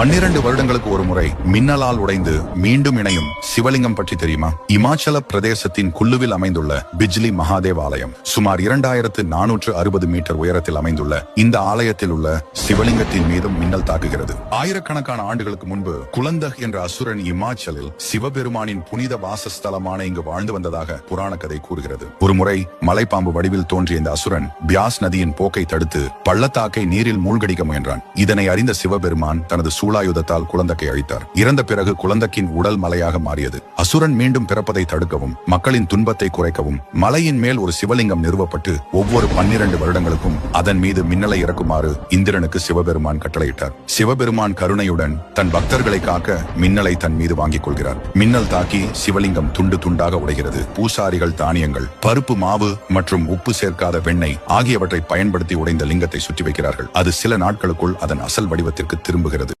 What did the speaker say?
பன்னிரண்டு வருடங்களுக்கு ஒரு முறை மின்னலால் உடைந்து மீண்டும் இணையும் சிவலிங்கம் பற்றி தெரியுமா? இமாச்சல பிரதேசத்தின் குல்லுவில் அமைந்துள்ள பிஜ்லி மகாதேவ் ஆலயம் சுமார் இரண்டாயிரத்து நானூற்று அறுபது மீட்டர் உயரத்தில் அமைந்துள்ள இந்த ஆலயத்தில் உள்ள சிவலிங்கத்தின் மீதும் மின்னல் தாக்குகிறது. ஆயிரக்கணக்கான ஆண்டுகளுக்கு முன்பு குலந்தக் என்ற அசுரன் இமாச்சலில் சிவபெருமானின் புனித வாசஸ்தலமான இங்கு வாழ்ந்து வந்ததாக புராண கதை கூறுகிறது. ஒருமுறை மலைப்பாம்பு வடிவில் தோன்றிய இந்த அசுரன் பியாஸ் நதியின் போக்கை தடுத்து பள்ளத்தாக்கை நீரில் மூழ்கடிக்க முயன்றான். இதனை அறிந்த சிவபெருமான் தனது சூலாயுதத்தால் குழந்தக்கை அழித்தார். இறந்த பிறகு குழந்தைக்கின் உடல் மலையாக மாறியது. அசுரன் மீண்டும் பிறப்பதை தடுக்கவும் மக்களின் துன்பத்தை குறைக்கவும் மலையின் மேல் ஒரு சிவலிங்கம் நிறுவப்பட்டு ஒவ்வொரு பன்னிரண்டு வருடங்களுக்கும் அதன் மீது மின்னலை இறக்குமாறு இந்திரனுக்கு சிவபெருமான் கட்டளையிட்டார். சிவபெருமான் கருணையுடன் தன் பக்தர்களை காக்க மின்னலை தன் மீது வாங்கிக் கொள்கிறார். மின்னல் தாக்கி சிவலிங்கம் துண்டு துண்டாக உடைகிறது. பூசாரிகள் தானியங்கள் பருப்பு மாவு மற்றும் உப்பு சேர்க்காத வெண்ணெய் ஆகியவற்றை பயன்படுத்தி உடைந்த லிங்கத்தை சுற்றி வைக்கிறார்கள். அது சில நாட்களுக்குள் அதன் அசல் வடிவத்திற்கு திரும்புகிறது.